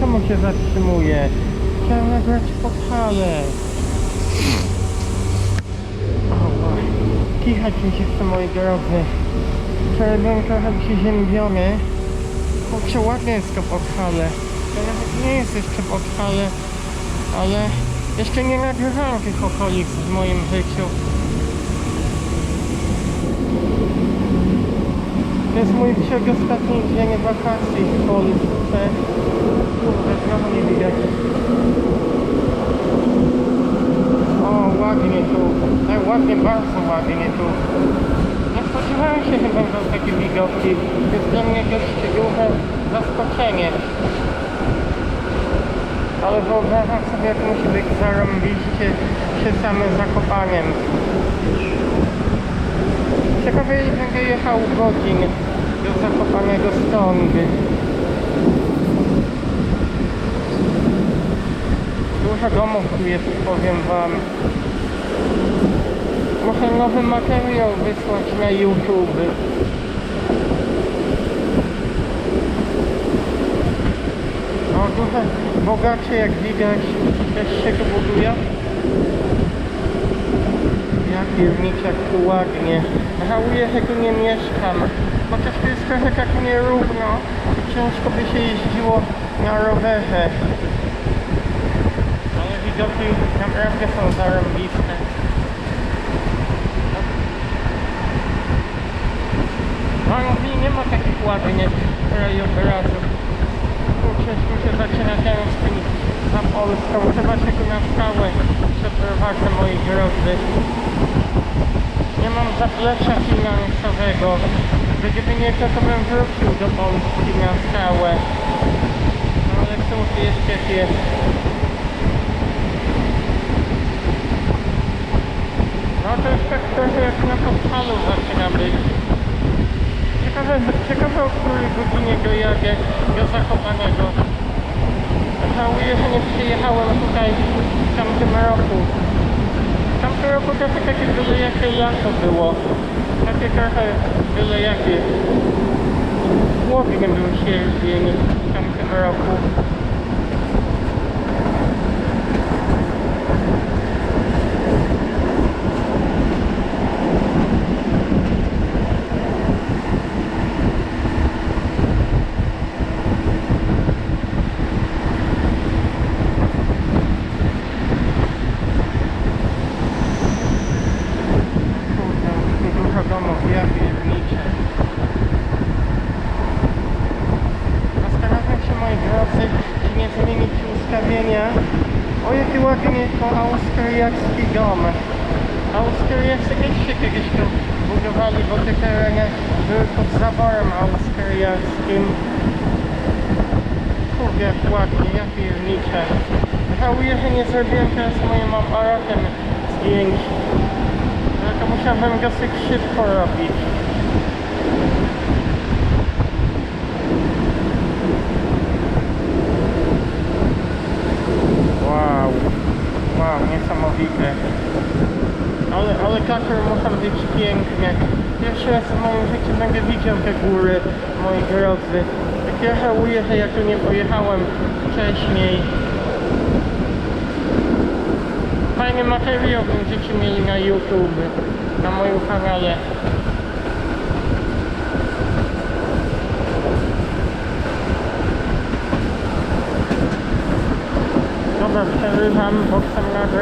czemu się zatrzymuje? Chciałem nagrać podhale. Kichać mi się chce, moi drodzy. Wczoraj byłem trochę przeziębiony. Kurczę, ładnie jest to podhale. To nie jest jeszcze podhale, ale jeszcze nie nagrywałem tych okolic w moim życiu. To jest mój przedostatni dzień wakacji w Polsce. Kurde, znowu nie widać. O, ładnie tu. Tak, ładnie, bardzo ładnie tu. Nie spodziewałem się, że będą takie widoki. Jest dla mnie dość duże zaskoczenie. Ale wyobrażam sobie, jak musi być zarąbiście przy samym zakopaniem. Ciekawe będę jechał godzin do zakopanego stąd. Dużo domów tu jest, powiem wam. Muszę nowy materiał wysłać na YouTube. O, trochę bogacie jak widać też się tu buduje. Ja pierniczek tu ładnie. Żałuję, że tu nie mieszkam. Chociaż tu jest trochę tak nierówno. Ciężko by się jeździło na rowerze. Widoki naprawdę są zarąbiste. Anglii nie ma takich ładnych krajobrazów. Kurczę, tu się zaczyna tęsknić za Polską. Chyba się tu na stałe przeprowadzę, moi drodzy. Nie mam zaplecza finansowego. Gdyby nie to, to bym wrócił do Polski na stałe. No ale jest jak jest. To już tak trochę jak na podpalu zaczyna być. Ciekawe, ciekawe o której godzinie dojadę do Zakopanego. Żałuję, że nie przyjechałem tutaj w tamtym roku. W tamtym roku trochę takie byle jakie lato było. Takie trochę byle jakie. Głodny był sierpień w tamtym roku. Kurde, tu dużo domów, ja pierniczę. Zastanawiam się, moi drodzy, czy nie zmienić ustawienia. O, jaki ładny to austriacki dom. Austriacy też się kiedyś tu budowali, bo te tereny były pod zaborem austriackim. Kurde, jak ładnie, ja pierniczę. Żałuję, że nie zrobiłem teraz moim aparatem zdjęć. To musiałbym dosyć szybko robić. Ale, ale kaker muszą być piękne. Pierwszy raz w moim życiu będę widział te góry, moi drodzy. Tak ja żałuję, że ja tu nie pojechałem wcześniej. Fajny materiał będziecie mieli na YouTube, na moim kanale. Dobra, przerywam, bo chcę nagrać